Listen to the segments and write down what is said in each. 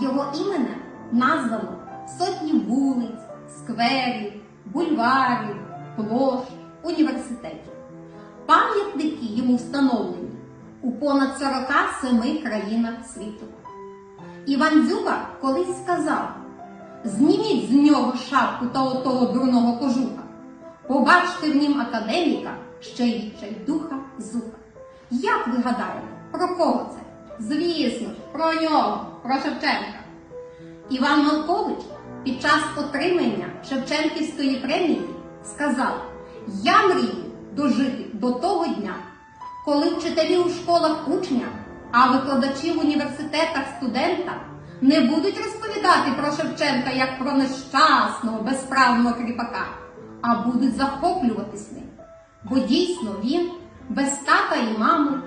Його іменем названо сотні вулиць, скверів, бульварів, площ, університетів. Пам'ятники йому встановлені у понад 47 країнах світу. Іван Дзюба колись сказав: зніміть з нього шапку та отого дурного кожуха, побачте в нім академіка, ще й духа зуха. Як ви гадаєте, про кого це? Звісно про нього, про Шевченка. Іван Малкович під час отримання Шевченківської премії сказав: Я мрію дожити до того дня, коли вчителі у школах учня, а викладачі в університетах студента не будуть розповідати про Шевченка як про нещасного, безправного кріпака, а будуть захоплюватись ним. Бо дійсно він без тата і мами,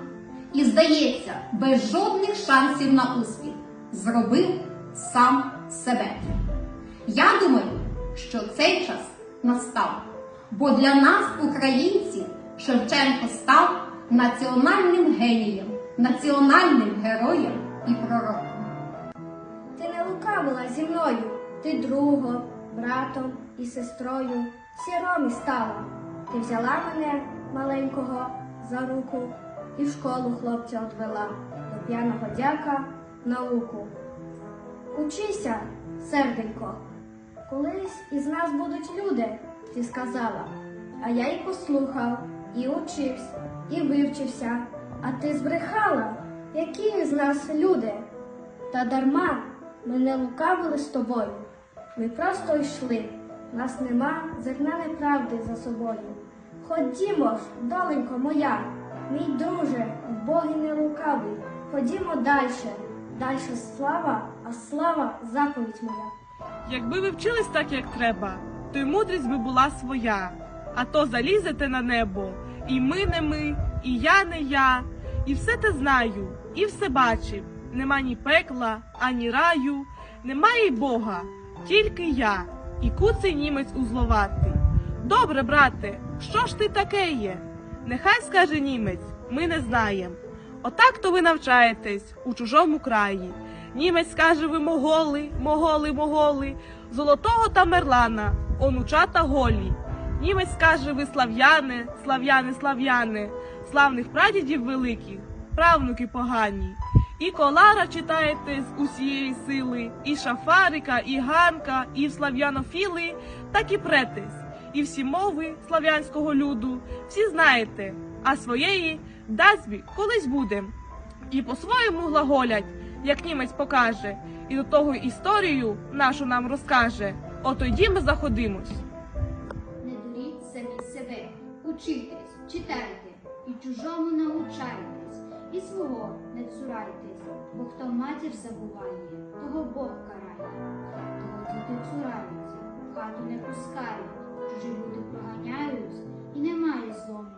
і, здається, без жодних шансів на успіх зробив сам себе. Я думаю, що цей час настав, бо для нас, українців, Шевченко став національним генієм, національним героєм і пророком. Ти не лукавила зі мною, ти другом, братом і сестрою, сіромі стала. Ти взяла мене маленького за руку і в школу хлопця одвела до п'яного дяка науку. Учися, серденько, колись із нас будуть люди, ти сказала. А я й послухав, і учився, і вивчився. А ти збрехала, які з нас люди? Та дарма ми не лукавили з тобою. Ми просто йшли. Нас нема зерна неправди за собою. Ходімо ж, доленько моя, мій друже, в Боги не лукавий. Ходімо дальше. Дальше слава, а слава заповідь моя. Якби ви вчились так, як треба, то й мудрість би була своя. А то залізете на небо, і ми не ми, і я не я, і все те знаю, і все бачив. Нема ні пекла, ані раю, немає й Бога, тільки я, і куций німець узловатий. Добре, брате, що ж ти таке є? Нехай скаже німець, ми не знаєм. Отак то ви навчаєтесь у чужому краї. Німець скаже ви моголи, моголи, моголи, золотого Тамерлана, онучата голі. Німець скаже ви слав'яни, слав'яни, слав'яни, славних прадідів великих, правнуки погані. І колара читаєте з усієї сили, і шафарика, і ганка, і в слав'янофіли, так і претесь, і всі мови слав'янського люду, всі знаєте, а своєї дазбі колись будем. І по-своєму глаголять, як німець покаже, і до того історію нашу нам розкаже. Ото йді ми заходимось. Не дуріть самі себе, учитесь, читайте, і чужому навчайтесь, і свого не цурайтесь, бо хто матір забуває, того Бог карає, того діти цураються, хату не пускають, чужі люди проганяють, і немає злому.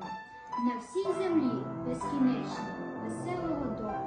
На всій землі безкінечні, веселого дому.